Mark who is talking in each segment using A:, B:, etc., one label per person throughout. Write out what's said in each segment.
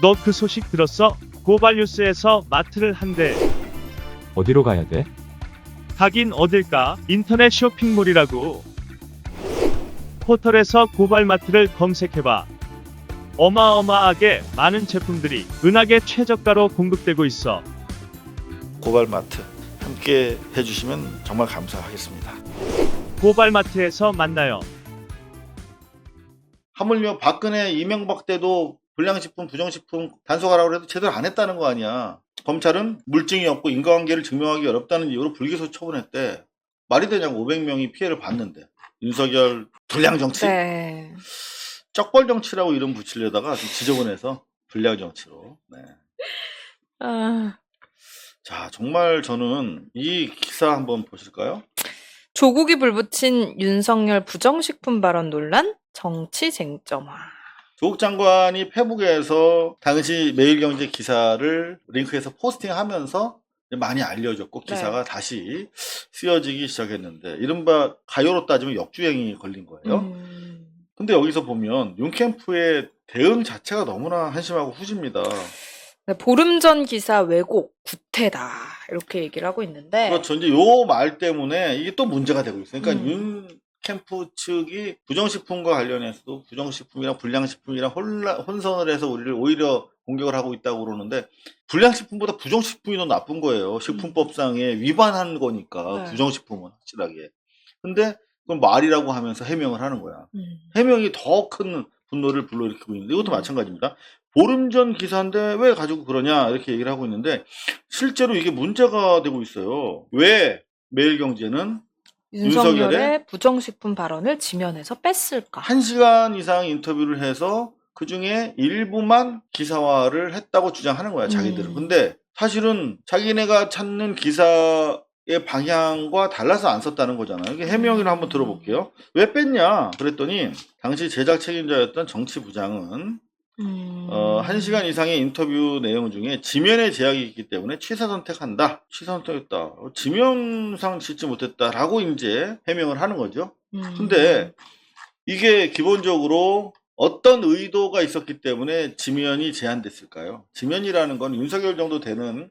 A: 너 그 소식 들었어? 고발뉴스에서 마트를 한대.
B: 어디로 가야 돼?
A: 가긴 어딜까? 인터넷 쇼핑몰이라고. 포털에서 고발마트를 검색해봐. 어마어마하게 많은 제품들이 은하계 최저가로 공급되고 있어.
C: 고발마트 함께 해주시면 정말 감사하겠습니다.
A: 고발마트에서 만나요.
C: 하물며 박근혜 이명박 때도 불량식품, 부정식품 단속하라고 해도 제대로 안 했다는 거 아니야. 검찰은 물증이 없고 인과관계를 증명하기 어렵다는 이유로 불기소 처분했대. 말이 되냐고 500명이 피해를 봤는데. 윤석열 불량 정치?
D: 네.
C: 쩍벌 정치라고 이름 붙이려다가 좀 지저분해서 불량 정치로. 네.
D: 아,
C: 자, 정말 저는 이 기사 한번 보실까요?
D: 조국이 불붙인 윤석열 부정식품 발언 논란 정치 쟁점화.
C: 조국 장관이 페북에서 당시 매일경제 기사를 링크해서 포스팅하면서 많이 알려졌고 기사가 다시 쓰여지기 시작했는데 이른바 가요로 따지면 역주행이 걸린 거예요.
D: 음,
C: 근데 여기서 보면 윤캠프의 대응 자체가 너무나 한심하고 후집니다.
D: 네, 보름 전 기사 왜곡 구태다 이렇게 얘기를 하고 있는데
C: 그렇죠. 이제 요 말 때문에 이게 또 문제가 되고 있어요. 그러니까
D: 음.
C: 윤 캠프 측이 부정식품과 관련해서도 부정식품이랑 불량식품이랑 혼라, 혼선을 해서 우리를 오히려 공격을 하고 있다고 그러는데 불량식품보다 부정식품이 더 나쁜 거예요. 식품법상에 위반한 거니까
D: 네.
C: 부정식품은 확실하게. 근데 그건 말이라고 하면서 해명을 하는 거야.
D: 음,
C: 해명이 더 큰 분노를 불러일으키고 있는데 이것도 마찬가지입니다. 보름 전 기사인데 왜 가지고 그러냐 이렇게 얘기를 하고 있는데 실제로 이게 문제가 되고 있어요. 왜 매일경제는
D: 윤석열의 부정식품 발언을 지면에서 뺐을까?
C: 한시간 이상 인터뷰를 해서 그 중에 일부만 기사화를 했다고 주장하는 거야, 자기들은.
D: 음.
C: 근데 사실은 자기네가 찾는 기사의 방향과 달라서 안 썼다는 거잖아요. 이게 해명을 한번 들어볼게요. 왜 뺐냐? 그랬더니 당시 제작 책임자였던 정치부장은
D: 음,
C: 어, 1시간 이상의 인터뷰 내용 중에 지면의 제약이 있기 때문에 취사 선택한다. 취사 선택했다. 어, 지면상 짓지 못했다라고 이제 해명을 하는 거죠.
D: 음,
C: 근데 이게 기본적으로 어떤 의도가 있었기 때문에 지면이 제한됐을까요? 지면이라는 건 윤석열 정도 되는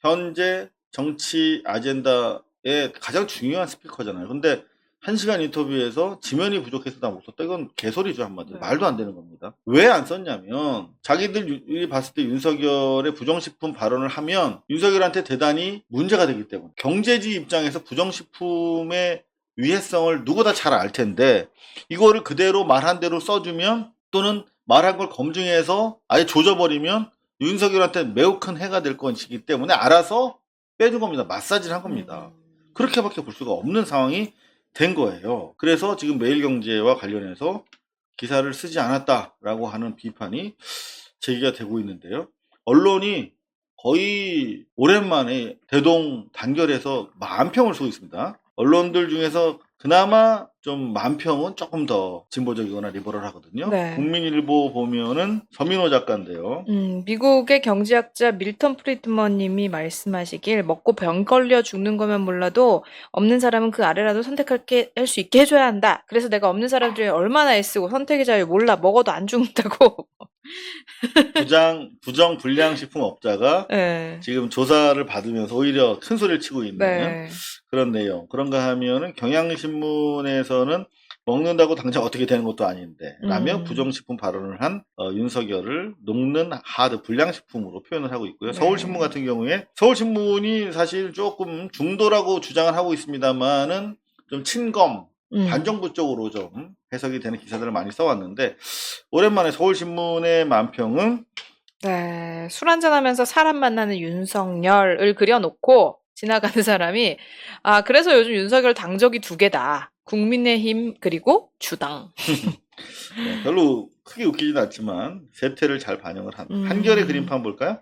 C: 현재 정치 아젠다의 가장 중요한 스피커잖아요. 근데 한 시간 인터뷰에서 지면이 부족해서 다못 썼다. 이건 개소리죠, 한마디로.
D: 네.
C: 말도 안 되는 겁니다. 왜 안 썼냐면, 자기들이 봤을 때 윤석열의 부정식품 발언을 하면 윤석열한테 대단히 문제가 되기 때문에. 경제지 입장에서 부정식품의 위해성을 누구나 잘 알 텐데, 이거를 그대로 말한 대로 써주면, 또는 말한 걸 검증해서 아예 조져버리면 윤석열한테 매우 큰 해가 될 것이기 때문에 알아서 빼준 겁니다. 마사지를 한 겁니다.
D: 음,
C: 그렇게밖에 볼 수가 없는 상황이 된 거예요. 그래서 지금 매일경제와 관련해서 기사를 쓰지 않았다라고 하는 비판이 제기가 되고 있는데요. 언론이 거의 오랜만에 대동 단결해서 만평을 쓰고 있습니다. 언론들 중에서 그나마 좀 만평은 조금 더 진보적이거나 리버럴하거든요.
D: 네.
C: 국민일보 보면은 서민호 작가인데요.
D: 음, 미국의 경제학자 밀턴 프리드먼님이 말씀하시길 먹고 병 걸려 죽는 거면 몰라도 없는 사람은 그 아래라도 선택할 수 있게 해줘야 한다. 그래서 내가 없는 사람들이 얼마나 애쓰고 선택의 자유 몰라 먹어도 안 죽는다고.
C: 부장 부정 불량 식품 업자가
D: 네.
C: 지금 조사를 받으면서 오히려 큰 소리를 치고 있는
D: 네.
C: 그런 내용. 그런가 하면은 경향신문에서는 먹는다고 당장 어떻게 되는 것도 아닌데 라며
D: 음.
C: 부정식품 발언을 한 어, 윤석열을 녹는 하드 불량식품으로 표현을 하고 있고요.
D: 네.
C: 서울신문 같은 경우에 서울신문이 사실 조금 중도라고 주장을 하고 있습니다만은 좀 친검
D: 음.
C: 반정부 쪽으로 좀 해석이 되는 기사들을 많이 써왔는데 오랜만에 서울신문의 만평은
D: 네, 술 한잔하면서 사람 만나는 윤석열을 그려놓고 지나가는 사람이 아 그래서 요즘 윤석열 당적이 두 개다. 국민의힘 그리고 주당.
C: 네, 별로 크게 웃기진 않지만 세태를 잘 반영을 한
D: 음.
C: 한결의 그림판 볼까요?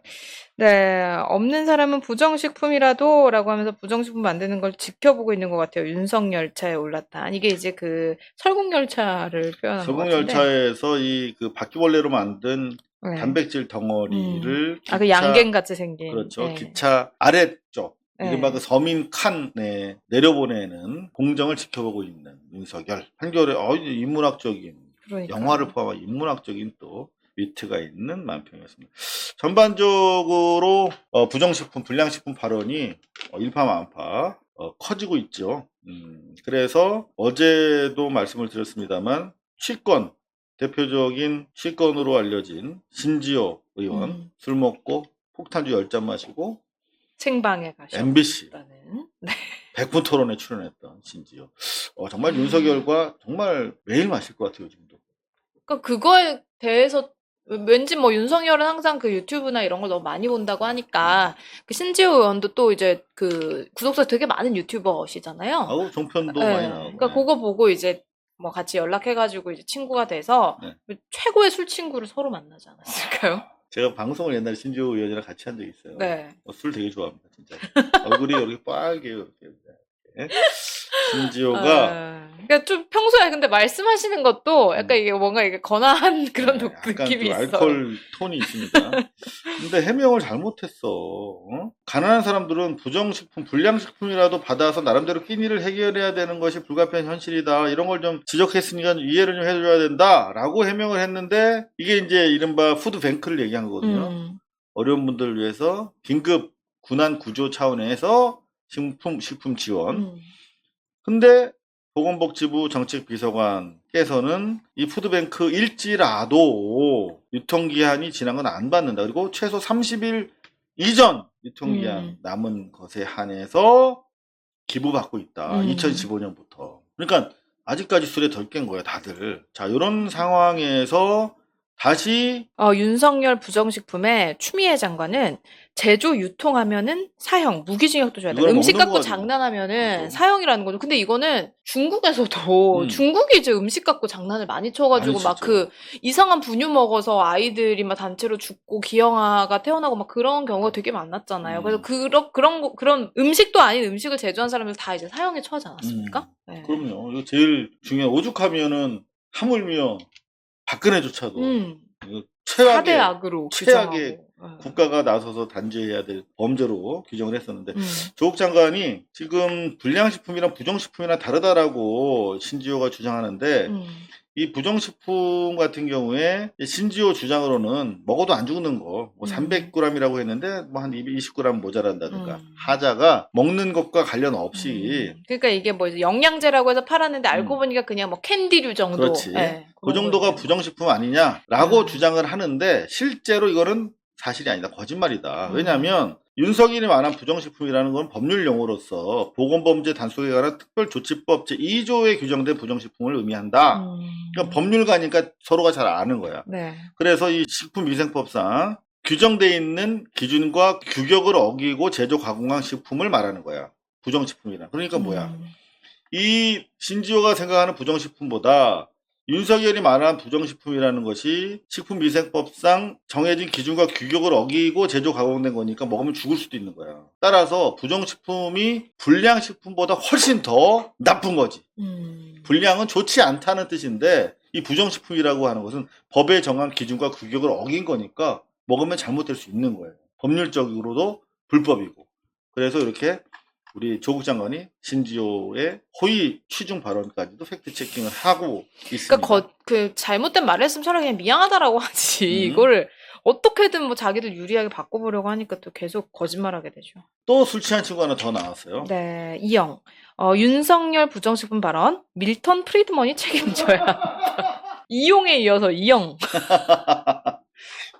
D: 네, 없는 사람은 부정식품이라도라고 하면서 부정식품 만드는 걸 지켜보고 있는 것 같아요. 윤석 열차에 올랐다. 이게 이제 그 설국 열차를 표현한 것 같은데.
C: 설국 열차에서 이 그 바퀴벌레로 만든
D: 네.
C: 단백질 덩어리를
D: 아, 그
C: 기차-
D: 양갱 같이 생긴.
C: 그렇죠
D: 네.
C: 기차 아래쪽
D: 네.
C: 이른바 그 서민 칸에 내려보내는 공정을 지켜보고 있는 윤석열 한결의 어, 이제 인문학적인
D: 그러니까.
C: 영화를 포함한 인문학적인 또 위트가 있는 만평이었습니다. 전반적으로 어, 부정식품, 불량식품 발언이 어, 일파만파 어, 커지고 있죠. 음, 그래서 어제도 말씀을 드렸습니다만 실권 대표적인 실권으로 알려진 신지호 의원
D: 음.
C: 술 먹고 폭탄주 10잔 마시고
D: 생방에 가셨다는.
C: MBC
D: 네.
C: 백분 토론에 출연했던 신지호. 어, 정말 윤석열과 정말 매일 마실 것 같아요, 요즘도.
D: 그러니까 그거에 대해서 왠지 뭐 윤석열은 항상 그 유튜브나 이런 걸 너무 많이 본다고 하니까 그 신지호 의원도 또 이제 그 구독자 되게 많은 유튜버시잖아요.
C: 아우, 종편도
D: 네.
C: 많이 나오고.
D: 그러니까 그거 보고 이제 뭐 같이 연락해가지고 이제 친구가 돼서
C: 네.
D: 최고의 술 친구를 서로 만나지 않았을까요?
C: 제가 방송을 옛날에 신지호 의원이랑 같이 한 적이 있어요.
D: 네.
C: 어, 술 되게 좋아합니다, 진짜. 얼굴이 이렇게 빨개요, 이렇게. 이렇게. 신지호가
D: 아, 그러니까 좀 평소에 근데 말씀하시는 것도 약간
C: 음.
D: 이게 뭔가 이게 건아한 그런
C: 네,
D: 독-
C: 약간
D: 느낌이
C: 좀
D: 있어요.
C: 알코올 톤이 있습니다. 근데 해명을 잘못했어. 어? 가난한 사람들은 부정식품, 불량식품이라도 받아서 나름대로 끼니를 해결해야 되는 것이 불가피한 현실이다. 이런 걸 좀 지적했으니까 이해를 좀 해줘야 된다. 라고 해명을 했는데 이게 이제 이른바 푸드뱅크를 얘기한 거거든요.
D: 음.
C: 어려운 분들을 위해서 긴급 군안 구조 차원에서 식품, 식품 지원.
D: 음.
C: 근데 보건복지부 정책비서관께서는 이 푸드뱅크 일지라도 유통기한이 지난 건 안 받는다. 그리고 최소 30일 이전 유통기한
D: 음.
C: 남은 것에 한해서 기부받고 있다.
D: 음.
C: 2015년부터. 그러니까 아직까지 술에 덜 깬 거야, 다들. 자, 이런 상황에서 다시
D: 어, 윤석열 부정식품의 추미애 장관은 제조 유통하면은 사형, 무기징역도 줘야 돼.
C: 이걸
D: 음식
C: 먹는
D: 갖고
C: 거가지고.
D: 장난하면은
C: 그죠.
D: 사형이라는 거죠. 근데 이거는 중국에서도
C: 음.
D: 중국이 이제 음식 갖고 장난을 많이 쳐가지고
C: 많이
D: 막
C: 치죠.
D: 그 이상한 분유 먹어서 아이들이 막 단체로 죽고 기형아가 태어나고 막 그런 경우가 되게 많았잖아요.
C: 음.
D: 그래서 그런 그런 거- 그런 음식도 아닌 음식을 제조한 사람들 다 이제 사형에 처하지 않았습니까? 네.
C: 음. 그럼요. 이거 제일 중요한 오죽하면 하물며 박근혜조차도
D: 음.
C: 이거 최악의
D: 악으로
C: 최악의
D: 규정하고. 네.
C: 국가가 나서서 단죄해야 될 범죄로 규정을 했었는데
D: 음.
C: 조국 장관이 지금 불량식품이랑 부정식품이랑 다르다라고 신지호가 주장하는데
D: 음.
C: 이 부정식품 같은 경우에 신지호 주장으로는 먹어도 안 죽는 거, 뭐
D: 음.
C: 300g이라고 했는데 뭐 한 220g 모자란다든가
D: 음.
C: 하자가 먹는 것과 관련 없이
D: 음. 그러니까 이게 뭐 영양제라고 해서 팔았는데 알고
C: 음.
D: 보니까 그냥 뭐 캔디류 정도.
C: 그렇지.
D: 네,
C: 그 정도가. 부정식품 아니냐라고
D: 음.
C: 주장을 하는데 실제로 이거는 사실이 아니다. 거짓말이다.
D: 음.
C: 왜냐하면 윤석열이 말한 부정식품이라는 건 법률 용어로서 보건범죄 단속에 관한 특별조치법 제2조에 규정된 부정식품을 의미한다.
D: 음.
C: 그러니까 법률가니까 서로가 잘 아는 거야.
D: 네.
C: 그래서 이 식품위생법상 규정돼 있는 기준과 규격을 어기고 제조 가공한 식품을 말하는 거야. 부정식품이라. 그러니까 뭐야?
D: 음.
C: 이 신지호가 생각하는 부정식품보다 윤석열이 말한 부정식품이라는 것이 식품위생법상 정해진 기준과 규격을 어기고 제조 가공된 거니까 먹으면 죽을 수도 있는 거야. 따라서 부정식품이 불량식품보다 훨씬 더 나쁜 거지.
D: 음.
C: 불량은 좋지 않다는 뜻인데 이 부정식품이라고 하는 것은 법에 정한 기준과 규격을 어긴 거니까 먹으면 잘못될 수 있는 거예요. 법률적으로도 불법이고. 그래서 이렇게 우리 조국 장관이 신지호의 호의 취중 발언까지도 팩트 체킹을 하고 있습니다.
D: 그러니까 거, 그 잘못된 말을 했으면 차라리 그냥 미안하다라고 하지.
C: 음.
D: 이거를 어떻게든 뭐 자기들 유리하게 바꿔보려고 하니까 또 계속 거짓말하게 되죠.
C: 또 술 취한 친구 하나 더 나왔어요.
D: 네, 이영. 어, 윤석열 부정식품 발언, 밀턴 프리드먼이 책임져야 한다. 이용에 이어서 이영.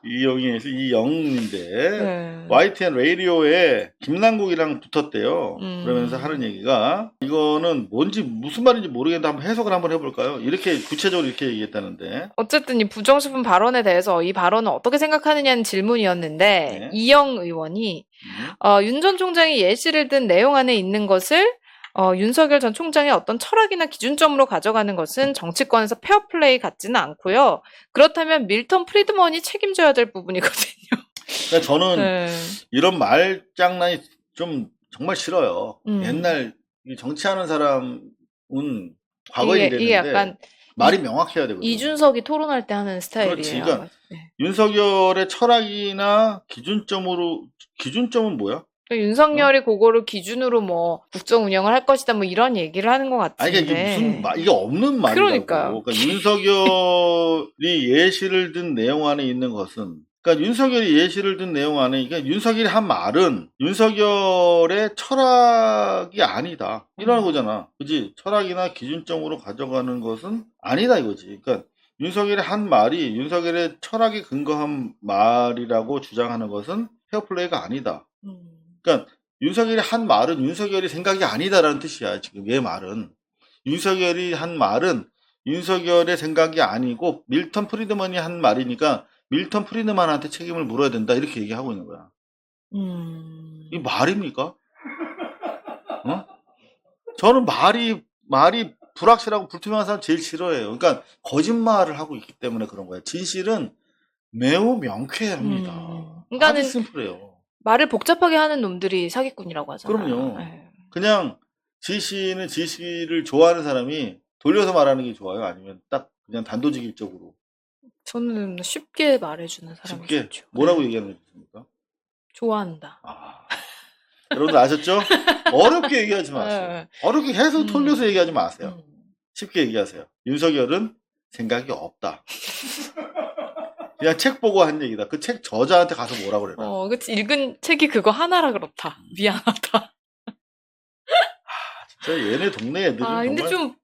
C: 이영희에서 이영인데
D: 네.
C: YTN 라디오에 김남국이랑 붙었대요.
D: 음.
C: 그러면서 하는 얘기가 이거는 뭔지 무슨 말인지 모르겠는데 한번 해석을 한번 해볼까요? 이렇게 구체적으로 이렇게 얘기했다는데
D: 어쨌든 이 부정식품 발언에 대해서 이 발언을 어떻게 생각하느냐는 질문이었는데
C: 네.
D: 이영 의원이
C: 음.
D: 어, 윤 전 총장이 예시를 든 내용 안에 있는 것을 어, 윤석열 전 총장의 어떤 철학이나 기준점으로 가져가는 것은 정치권에서 페어플레이 같지는 않고요. 그렇다면 밀턴 프리드먼이 책임져야 될 부분이거든요.
C: 그러니까 저는
D: 네.
C: 이런 말장난이 좀 정말 싫어요.
D: 음.
C: 옛날 이 정치하는 사람은 과거에
D: 이게, 이게 약간
C: 말이 명확해야 되거든요.
D: 이준석이 토론할 때 하는 스타일이에요.
C: 그렇지, 그러니까
D: 네.
C: 윤석열의 철학이나 기준점으로 기준점은 뭐야?
D: 그러니까 윤석열이 그거를 기준으로 뭐 국정 운영을 할 것이다 뭐 이런 얘기를 하는 것
C: 아니
D: 같은데.
C: 이게 무슨 마- 이게 없는 말이라고.
D: 그러니까요.
C: 그러니까 윤석열이 예시를 든 내용 안에 있는 것은 그러니까 윤석열이 예시를 든 내용 안에 그러니까 윤석열이 한 말은 윤석열의 철학이 아니다. 이러는
D: 음.
C: 거잖아. 그지? 철학이나 기준점으로 가져가는 것은 아니다 이거지. 그러니까 윤석열의 한 말이 윤석열의 철학에 근거한 말이라고 주장하는 것은 페어플레이가 아니다.
D: 음.
C: 그러니까 윤석열이 한 말은 윤석열이 생각이 아니다라는 뜻이야. 지금 얘 말은 윤석열이 한 말은 윤석열의 생각이 아니고 밀턴 프리드먼이 한 말이니까 밀턴 프리드만한테 책임을 물어야 된다 이렇게 얘기하고 있는 거야.
D: 음.
C: 이 말입니까? 어? 저는 말이 말이 불확실하고 불투명한 사람 제일 싫어해요. 그러니까 거짓말을 하고 있기 때문에 그런 거야. 진실은 매우 명쾌해야 합니다.
D: 음. 그러니까는. 말을 복잡하게 하는 놈들이 사기꾼이라고 하잖아요.
C: 그럼요.
D: 네.
C: 그냥 지시는 지시를 좋아하는 사람이 돌려서 말하는 게 좋아요? 아니면 딱 그냥 단도직입적으로
D: 저는 쉽게 말해주는 사람이
C: 쉽게
D: 좋죠.
C: 뭐라고
D: 네.
C: 얘기하는 게 좋습니까?
D: 좋아한다.
C: 아, 여러분들 아셨죠? 어렵게 얘기하지 마세요.
D: 네.
C: 어렵게 해서
D: 음.
C: 돌려서 얘기하지 마세요.
D: 음.
C: 쉽게 얘기하세요. 윤석열은 생각이 없다. 그냥 책 보고 한 얘기다. 그 책 저자한테 가서 뭐라 그래라.
D: 어, 그치. 읽은 책이 그거 하나라 그렇다. 미안하다.
C: 진짜 얘네 동네 애들은
D: 아, 근데
C: 정말
D: 좀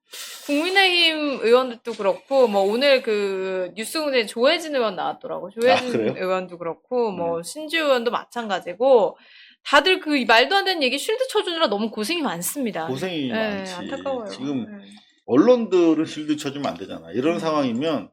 D: 국민의힘 의원들도 그렇고 뭐 오늘 그 뉴스공장에 조혜진 의원 나왔더라고. 조혜진
C: 아?
D: 의원도 그렇고 뭐
C: 음.
D: 신지 의원도 마찬가지고 다들 그 말도 안 되는 얘기 쉴드 쳐주느라 너무 고생이 많습니다.
C: 고생이
D: 네,
C: 많지.
D: 안타까워요.
C: 지금
D: 네.
C: 언론들은 실드 쳐주면 안 되잖아. 이런
D: 음.
C: 상황이면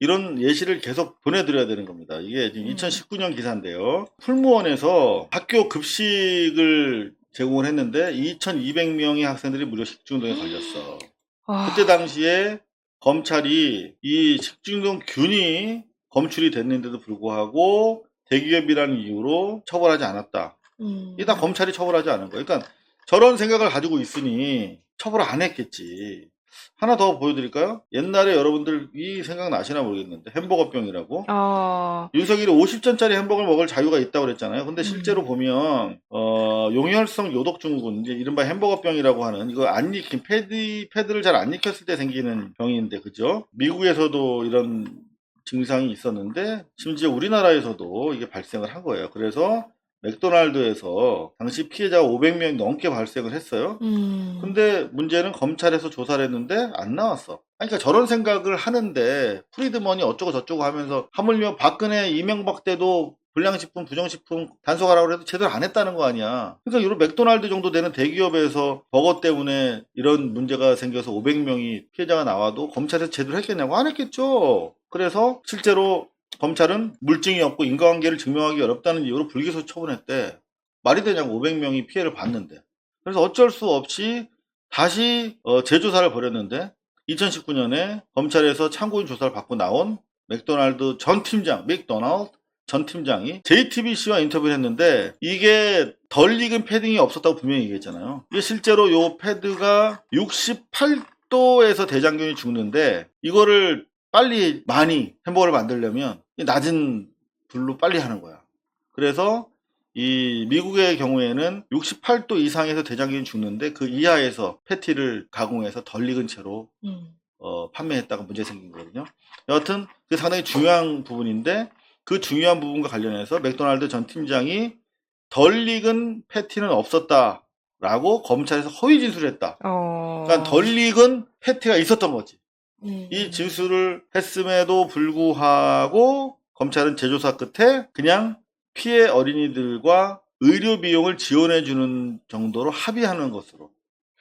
C: 이런 예시를 계속 보내드려야 되는 겁니다. 이게 지금
D: 음.
C: 2019년 기사인데요. 풀무원에서 학교 급식을 제공을 했는데 2,200명의 학생들이 무려 식중독에 걸렸어.
D: 아,
C: 그때 당시에 검찰이 이 식중독균이 검출이 됐는데도 불구하고 대기업이라는 이유로 처벌하지 않았다.
D: 음.
C: 이게 다 검찰이 처벌하지 않은 거예요. 그러니까 저런 생각을 가지고 있으니 처벌 안 했겠지. 하나 더 보여드릴까요? 옛날에 여러분들 이 생각 나시나 모르겠는데 햄버거병이라고
D: 아,
C: 윤석열이 50전짜리 햄버거를 먹을 자유가 있다고 그랬잖아요. 근데 실제로
D: 음.
C: 보면 어, 용혈성 요독 증후군 이제 이른바 햄버거병이라고 하는 이거 안 익힌 패드 패드를 잘 안 익혔을 때 생기는 병인데 그죠? 미국에서도 이런 증상이 있었는데 심지어 우리나라에서도 이게 발생을 한 거예요. 그래서 맥도날드에서 당시 피해자가 500명 넘게 발생을 했어요.
D: 음.
C: 근데 문제는 검찰에서 조사를 했는데 안 나왔어. 그러니까 저런 생각을 하는데 프리드먼이 어쩌고 저쩌고 하면서 하물며 박근혜 이명박 때도 불량식품, 부정식품 단속하라고 해도 제대로 안 했다는 거 아니야. 그러니까 이런 맥도날드 정도 되는 대기업에서 버거 때문에 이런 문제가 생겨서 500명이 피해자가 나와도 검찰에서 제대로 했겠냐고 안 했겠죠. 그래서 실제로 검찰은 물증이 없고 인과관계를 증명하기 어렵다는 이유로 불기소 처분했대. 말이 되냐고 500명이 피해를 봤는데. 그래서 어쩔 수 없이 다시 어, 재조사를 벌였는데 2019년에 검찰에서 참고인 조사를 받고 나온 맥도날드 전 팀장, 맥도날드 전 팀장이 JTBC와 인터뷰를 했는데 이게 덜 익은 패딩이 없었다고 분명히 얘기했잖아요. 이게 실제로 요 패드가 68도에서 대장균이 죽는데 이거를 빨리 많이 햄버거를 만들려면 낮은 불로 빨리 하는 거야. 그래서 이 미국의 경우에는 68도 이상에서 대장균이 죽는데 그 이하에서 패티를 가공해서 덜 익은 채로
D: 음.
C: 어, 판매했다가 문제 생긴 거거든요. 여하튼 그 상당히 중요한 부분인데 그 중요한 부분과 관련해서 맥도날드 전 팀장이 덜 익은 패티는 없었다라고 검찰에서 허위 진술했다.
D: 어.
C: 그러니까 덜 익은 패티가 있었던 거지.
D: 음.
C: 이 진술을 했음에도 불구하고 검찰은 재조사 끝에 그냥 피해 어린이들과 의료 비용을 지원해 주는 정도로 합의하는 것으로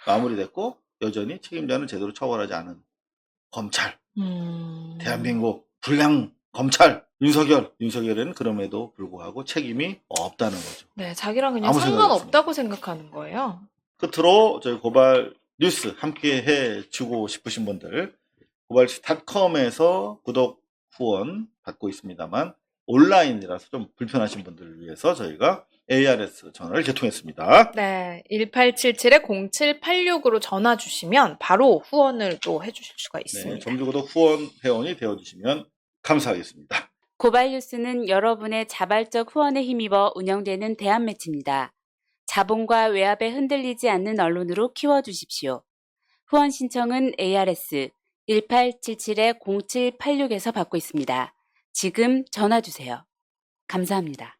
C: 마무리됐고 여전히 책임자는 제대로 처벌하지 않은 검찰,
D: 음.
C: 대한민국 불량 검찰 윤석열, 윤석열은 그럼에도 불구하고 책임이 없다는 거죠.
D: 네, 자기랑 그냥 상관없다고 생각하는 거예요.
C: 끝으로 저희 고발 뉴스 함께 해주고 싶으신 분들 고발뉴스닷컴에서 구독 후원 받고 있습니다만 온라인이라서 좀 불편하신 분들을 위해서 저희가 ARS 전화를 개통했습니다.
D: 네, 1877-0786으로 전화 주시면 바로 후원을 또 해주실 수가
C: 네,
D: 있습니다.
C: 정주구독 후원 회원이 되어주시면 감사하겠습니다.
E: 고발뉴스는 여러분의 자발적 후원에 힘입어 운영되는 대한매체입니다. 자본과 외압에 흔들리지 않는 언론으로 키워주십시오. 후원 신청은 ARS 1877-0786에서 받고 있습니다. 지금 전화 주세요. 감사합니다.